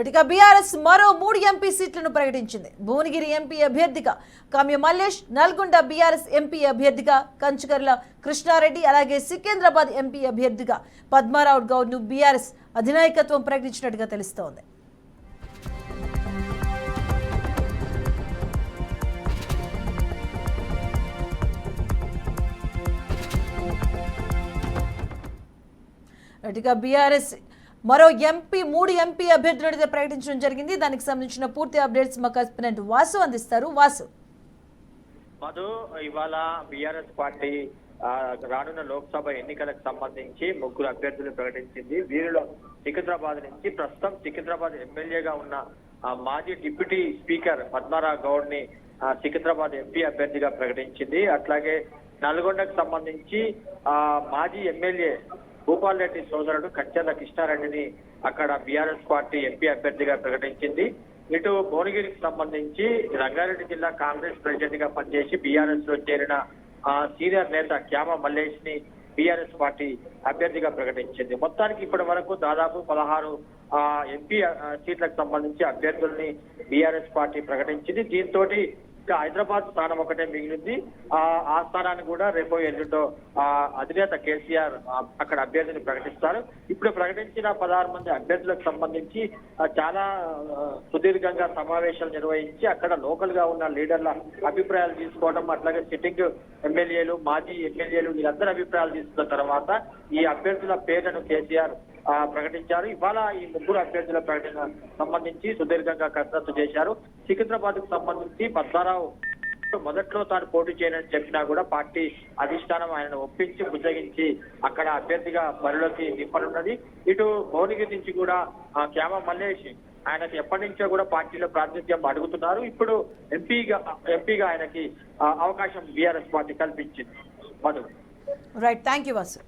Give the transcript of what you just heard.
ఇటుక బీఆర్ఎస్ మరో మూడు ఎంపీ సీట్లను ప్రకటించింది. భువనగిరి ఎంపీ అభ్యర్థిగా కామ్య మల్లేష్ నల్గొండ బీఆర్ఎస్ ఎంపీ అభ్యర్థిగా కంచుకర్ల కృష్ణారెడ్డి అలాగే సికింద్రాబాద్ ఎంపీ అభ్యర్థిగా పద్మారావు గౌడ్ను బీఆర్ఎస్ అధినాయకత్వం ప్రకటించినట్టుగా తెలుస్తోంది. ఇటుగా బీఆర్ఎస్ మరో ఎంపీ మూడు ఎంపీ అభ్యర్థులను ప్రకటించడం జరిగింది. దానికి సంబంధించిన పూర్తి అప్డేట్స్ మా కస్పినెంట్ వాసు అందిస్తారు. వాసు. మధు ఇవాళ బీఆర్ఎస్ పార్టీ రానున్న లోక్సభ ఎన్నికలకు సంబంధించి ముగ్గురు అభ్యర్థులు ప్రకటించింది. వీరిలో సికింద్రాబాద్ నుంచి ప్రస్తుతం సికింద్రాబాద్ ఎమ్మెల్యేగా ఉన్న మాజీ డిప్యూటీ స్పీకర్ పద్మారావు గౌడ్ని సికింద్రాబాద్ ఎంపీ అభ్యర్థిగా ప్రకటించింది. అట్లాగే నల్గొండకు సంబంధించి మాజీ ఎమ్మెల్యే భూపాల్ రెడ్డి సోదరుడు కంచెల కృష్ణారెడ్డిని అక్కడ బీఆర్ఎస్ పార్టీ ఎంపీ అభ్యర్థిగా ప్రకటించింది. ఇటు భువనగిరికి సంబంధించి రంగారెడ్డి జిల్లా కాంగ్రెస్ ప్రెసిడెంట్గా పనిచేసి బీఆర్ఎస్లో చేరిన ఆ, సీనియర్ నేత క్యామ మల్లేష్ని బీఆర్ఎస్ పార్టీ అభ్యర్థిగా ప్రకటించింది. మొత్తానికి ఇప్పటి వరకు దాదాపు పదహారు ఆ, ఎంపీ సీట్లకు సంబంధించి అభ్యర్థుల్ని బీఆర్ఎస్ పార్టీ ప్రకటించింది. దీంతో ఇంకా హైదరాబాద్ స్థానం ఒకటే మిగిలింది. ఆ ఆ స్థానాన్ని కూడా రేపు ఎల్లుండో ఆ అధినేత కేసీఆర్ అక్కడ అభ్యర్థిని ప్రకటిస్తారు. ఇప్పుడు ప్రకటించిన పదహారు మంది అభ్యర్థులకు సంబంధించి చాలా సుదీర్ఘంగా సమావేశాలు నిర్వహించి అక్కడ లోకల్గా ఉన్న లీడర్ల అభిప్రాయాలు తీసుకోవడం అట్లాగే సిట్టింగ్ ఎమ్మెల్యేలు మాజీ ఎమ్మెల్యేలు వీళ్ళందరి అభిప్రాయాలు తీసుకున్న తర్వాత ఈ అభ్యర్థుల పేర్లను కేసీఆర్ ప్రకటించారు. ఇవాళ ఈ ముగ్గురు అభ్యర్థుల ప్రకటన సంబంధించి సుదీర్ఘంగా కసరత్తు చేశారు. సికింద్రాబాద్కు సంబంధించి పద్మారావు మొదట్లో తాను పోటీ చేయనని చెప్పినా కూడా పార్టీ అధిష్టానం ఆయనను ఒప్పించి బుజ్జగించి అక్కడ అభ్యర్థిగా బరిలోకి దింపనున్నది. ఇటు భువనగిరి నుంచి కూడా క్యామ మల్లేష్ ఆయనకి ఎప్పటి నుంచో కూడా పార్టీలో ప్రాతినిధ్యం అడుగుతున్నారు. ఇప్పుడు ఎంపీగా ఎంపీగా ఆయనకి అవకాశం బీఆర్ఎస్ పార్టీ కల్పించింది. Madhu. Right thank you Vasu